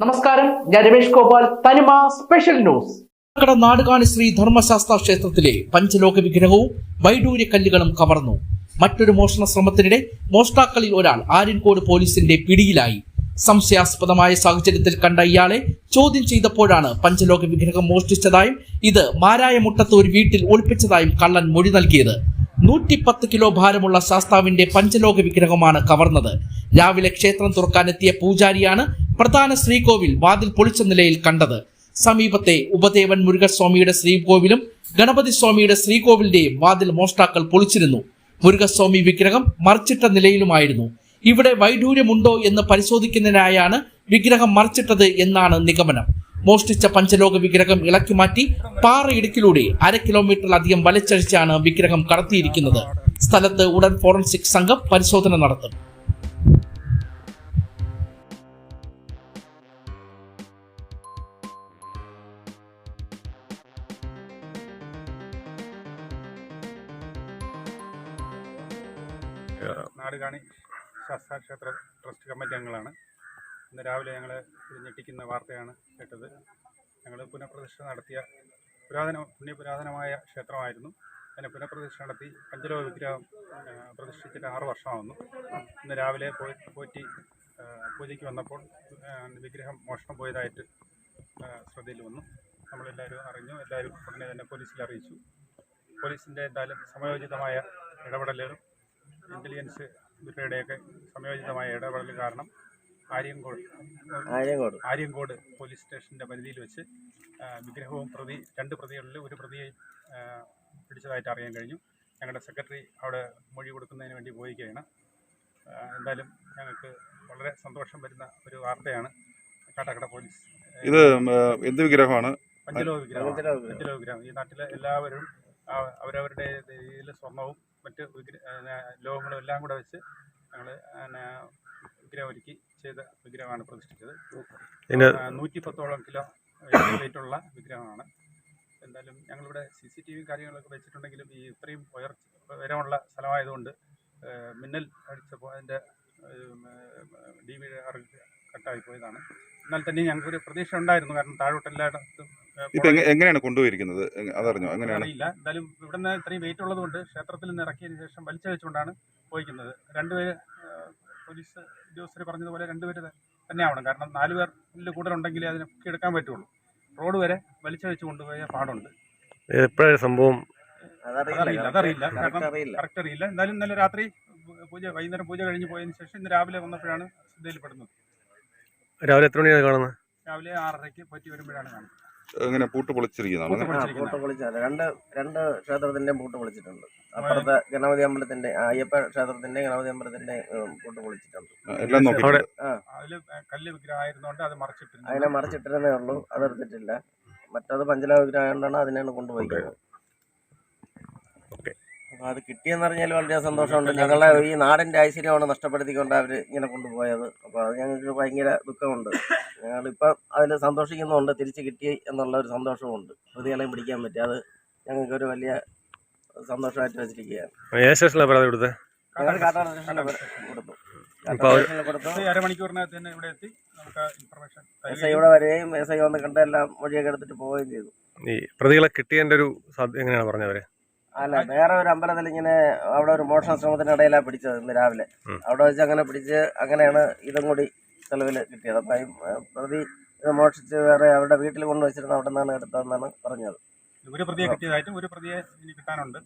നമസ്കാരം. ഞാൻ Ramesh Gopal. Thanima special news. Nadukani Shri Dharmashastra ക്ഷേത്രത്തിലെ പഞ്ചലോക വിഗ്രഹവും വൈഡൂര്യ കല്ലുകളും കവർന്നു. മറ്റൊരു മോഷണ ശ്രമത്തിനിടെ മോഷ്ടാക്കളിൽ ഒരാൾ ആര്യൻകോട് പോലീസിന്റെ പിടിയിലായി. സംശയാസ്പദമായ സാഹചര്യത്തിൽ കണ്ട ഇയാളെ ചോദ്യം ചെയ്തപ്പോഴാണ് പഞ്ചലോക വിഗ്രഹം മോഷ്ടിച്ചതായും ഇത് മാരായ മുട്ടത്ത് ഒരു വീട്ടിൽ ഒളിപ്പിച്ചതായും കള്ളൻ മൊഴി നൽകിയത്. നൂറ്റിപ്പത്ത് കിലോ ഭാരമുള്ള ശാസ്താവിന്റെ പഞ്ചലോക വിഗ്രഹമാണ് കവർന്നത്. രാവിലെ ക്ഷേത്രം തുറക്കാനെത്തിയ പൂജാരിയാണ് പ്രധാന ശ്രീകോവിൽ വാതിൽ പൊളിച്ച നിലയിൽ കണ്ടത്. സമീപത്തെ ഉപദേവൻ മുരുകസ്വാമിയുടെ ശ്രീകോവിലും ഗണപതി സ്വാമിയുടെ ശ്രീകോവിലിന്റെയും വാതിൽ മോഷ്ടാക്കൾ പൊളിച്ചിരുന്നു. മുരുകസ്വാമി വിഗ്രഹം മറിച്ചിട്ട നിലയിലുമായിരുന്നു. ഇവിടെ വൈഡൂര്യമുണ്ടോ എന്ന് പരിശോധിക്കുന്നതിനായാണ് വിഗ്രഹം മറിച്ചിട്ടത് എന്നാണ് നിഗമനം. മോഷ്ടിച്ച പഞ്ചലോക വിഗ്രഹം ഇളക്കി മാറ്റി പാറയിടുക്കിലൂടെ അര കിലോമീറ്ററിലധികം വലിച്ചഴിച്ചാണ് വിഗ്രഹം കടത്തിയിരിക്കുന്നത്. സ്ഥലത്ത് ഉടൻ ഫോറൻസിക് സംഘം പരിശോധന നടത്തും. നാടുകാണി ട്രസ്റ്റ് കമ്മിറ്റി അംഗങ്ങളാണ്. ഇന്ന് രാവിലെ ഞങ്ങൾ ഞെട്ടിക്കുന്ന വാർത്തയാണ് കേട്ടത്. ഞങ്ങൾ പുനഃപ്രതിഷ്ഠ നടത്തിയ പുരാതന പുണ്യപുരാതനമായ ക്ഷേത്രമായിരുന്നു. അതിനെ പുനഃപ്രതിഷ്ഠ നടത്തി പഞ്ചലോക വിഗ്രഹം പ്രതിഷ്ഠിച്ചിട്ട് ആറ് വർഷമാവുന്നു. ഇന്ന് രാവിലെ പോയി പോറ്റി പൂജയ്ക്ക് വന്നപ്പോൾ വിഗ്രഹം മോഷണം പോയതായിട്ട് ശ്രദ്ധയിൽ വന്നു. നമ്മളെല്ലാവരും അറിഞ്ഞു. എല്ലാവരും ഉടനെ തന്നെ പോലീസിൽ അറിയിച്ചു. പോലീസിന്റെ എന്തായാലും സമയോചിതമായ ഇടപെടലുകളും ഇന്റലിജൻസ് ബ്യൂറോയുടെയൊക്കെ സമയോചിതമായ ഇടപെടൽ കാരണം ആര്യങ്കോട്. ആര്യങ്കോട്. ആര്യങ്കോട് പോലീസ് സ്റ്റേഷന്റെ പരിധിയിൽ വെച്ച് വിഗ്രഹവും പ്രതി രണ്ട് പ്രതികളിൽ ഒരു പ്രതിയെ പിടിച്ചതായിട്ട് അറിയാൻ കഴിഞ്ഞു. ഞങ്ങളുടെ സെക്രട്ടറി അവിടെ മൊഴി കൊടുക്കുന്നതിന് വേണ്ടി പോയിക്കുകയാണ് എന്തായാലും ഞങ്ങൾക്ക് വളരെ സന്തോഷം വരുന്ന ഒരു വാർത്തയാണ് കാട്ടാക്കട പോലീസ്. ഇത് എന്ത് വിഗ്രഹമാണ്? പഞ്ചലോക വിഗ്രഹം. പഞ്ചലോക വിഗ്രഹം. ഈ നാട്ടിലെ എല്ലാവരും അവരവരുടെ ഇതിൽ സ്വർണവും മറ്റ് വിഗ്ര- ലോഹങ്ങളും എല്ലാം കൂടെ വെച്ച് ഞങ്ങൾ വിഗ്രഹം ഒരുക്കി ചെയ്ത വിഗ്രഹമാണ് പ്രതിഷ്ഠിച്ചത്. ഇതിന് നൂറ്റി പത്തോളം കിലോ വെയിറ്റുള്ള വിഗ്രഹമാണ്. എന്തായാലും ഞങ്ങളിവിടെ സി സി ടി വി കാര്യങ്ങളൊക്കെ വെച്ചിട്ടുണ്ടെങ്കിലും ഈ ഇത്രയും ഉയർച്ച ഉയരമുള്ള സ്ഥലമായതുകൊണ്ട് മിന്നൽ അടിച്ചപ്പോൾ അതിന്റെ ഡി വി കട്ടായി പോയതാണ്. എന്നാൽ തന്നെ ഞങ്ങൾക്ക് ഒരു പ്രതീക്ഷ ഉണ്ടായിരുന്നു. കാരണം താഴോട്ട് എല്ലായിടത്തും എങ്ങനെയാണ് കൊണ്ടുപോയിരിക്കുന്നത്? അതറിഞ്ഞോ? എങ്ങനെയാണ്? അറിയില്ല. എന്തായാലും ഇവിടുന്ന് ഇത്രയും വെയിറ്റ് ഉള്ളതുകൊണ്ട് ക്ഷേത്രത്തിൽ നിന്ന് ഇറക്കിയതിന് ശേഷം വലിച്ചു വെച്ചുകൊണ്ടാണ് പോയിക്കുന്നത് രണ്ടുപേര് പോലീസ് ഉദ്യോഗസ്ഥർ പറഞ്ഞതുപോലെ രണ്ടുപേര് തന്നെ ആവണം. കാരണം നാല് പേരിൽ കൂടുതലുണ്ടെങ്കിലേ അതിനെ എടുക്കാൻ പറ്റുള്ളൂ. റോഡ് വരെ വലിച്ചഴിച്ച് കൊണ്ടുപോയ പാടുണ്ട്. എപ്പോഴാണ് സംഭവം? അതറിയില്ല. കാരണം കറക്റ്റ് അറിയില്ല. എന്നാലും ഇന്നലെ രാത്രി പൂജ വൈകുന്നേരം പൂജ കഴിഞ്ഞ് പോയതിന് ശേഷം ഇന്ന് രാവിലെ വന്നപ്പോഴാണ് ശ്രദ്ധയിൽപ്പെടുന്നത്. രാവിലെ എത്ര മണിയാണ് കാണുന്നത്? രാവിലെ ആറരയ്ക്ക് പറ്റി വരുമ്പോഴാണ് കാണുന്നത്. എങ്ങനെ പൂട്ട് പൊളിച്ചിരിക്കുന്നതാണ് രണ്ട് രണ്ട് ക്ഷേത്രത്തിന്റെ പൂട്ട് പൊളിച്ചിട്ടുണ്ട്. അപ്പുറത്തെ ഗണപതി അമ്പലത്തിന്റെ അയ്യപ്പ ക്ഷേത്രത്തിന്റെ ഗണപതി അമ്പലത്തിന്റെ പൂട്ട് പൊളിച്ചിട്ടുണ്ട്. എല്ലാം അതിനെ മറിച്ചിട്ടിരുന്നേ. ഉള്ളൂ. അതെടുത്തിട്ടില്ല മറ്റത് പഞ്ചലോക വിഗ്രഹം ആയതുകൊണ്ടാണ് അതിനെയാണ് കൊണ്ടുപോയിരിക്കുന്നത് ഓക്കെ. അപ്പൊ അത് കിട്ടിയെന്ന് പറഞ്ഞാൽ വളരെ സന്തോഷമുണ്ട്. ഞങ്ങളുടെ ഈ നാടിന്റെ ഐശ്വര്യമാണ് നഷ്ടപ്പെടുത്തിക്കൊണ്ട് അവർ ഇങ്ങനെ കൊണ്ടുപോയത്. അപ്പോൾ അത് ഞങ്ങൾക്ക് ഭയങ്കര ദുഃഖമുണ്ട്. ഞങ്ങളിപ്പം അതിൽ സന്തോഷിക്കുന്നുണ്ട് തിരിച്ച് കിട്ടി എന്നുള്ള ഒരു സന്തോഷമുണ്ട്. പ്രതികളെയും പിടിക്കാൻ പറ്റി. അത് ഞങ്ങൾക്കൊരു വലിയ സന്തോഷമായിട്ട് വെച്ചിരിക്കുകയാണ്. ഏത് സ്റ്റേഷനിലാണ് പരാതി കൊടുത്തത് ഞങ്ങൾ കാട്ടാട് സ്റ്റേഷനിൽ കൊടുത്തു. അപ്പൊ കാട്ടാട് അവർ സ്റ്റേഷനിൽ കൊടുത്തു. ഇത് അരമണിക്കൂറിനകത്ത് തന്നെ ഇവിടെ എത്തി. നമുക്ക് ഇൻഫർമേഷൻ എസ് ഐ ഇവിടെ വരികയും എസ് ഐ വന്ന് കണ്ട എല്ലാം മൊഴിയൊക്കെ എടുത്തിട്ട് പോവുകയും ചെയ്തു. ഈ പ്രതികളെ കിട്ടിയതിന്റെ ഒരു സാധ്യത എങ്ങനെയാണ് പറഞ്ഞവര് അല്ല വേറെ ഒരു അമ്പലത്തിൽ ഇങ്ങനെ അവിടെ ഒരു മോഷണ ശ്രമത്തിനിടയിലാണ് പിടിച്ചത് ഇന്ന് രാവിലെ. അവിടെ വെച്ച് അങ്ങനെ പിടിച്ച് അങ്ങനെയാണ് ഇതും കൂടി തെളിവിൽ കിട്ടിയത്. അപ്പം ഈ, പ്രതി ഇത് മോഷിച്ച് വേറെ അവരുടെ വീട്ടിൽ കൊണ്ടുവച്ചിരുന്ന അവിടെ നിന്നാണ് എടുത്തതെന്നാണ് പറഞ്ഞത്. ഒരു പ്രതിയെ കിട്ടിയതായിട്ടും ഒരു പ്രതിയെ ഇനി കിട്ടാനുണ്ട്.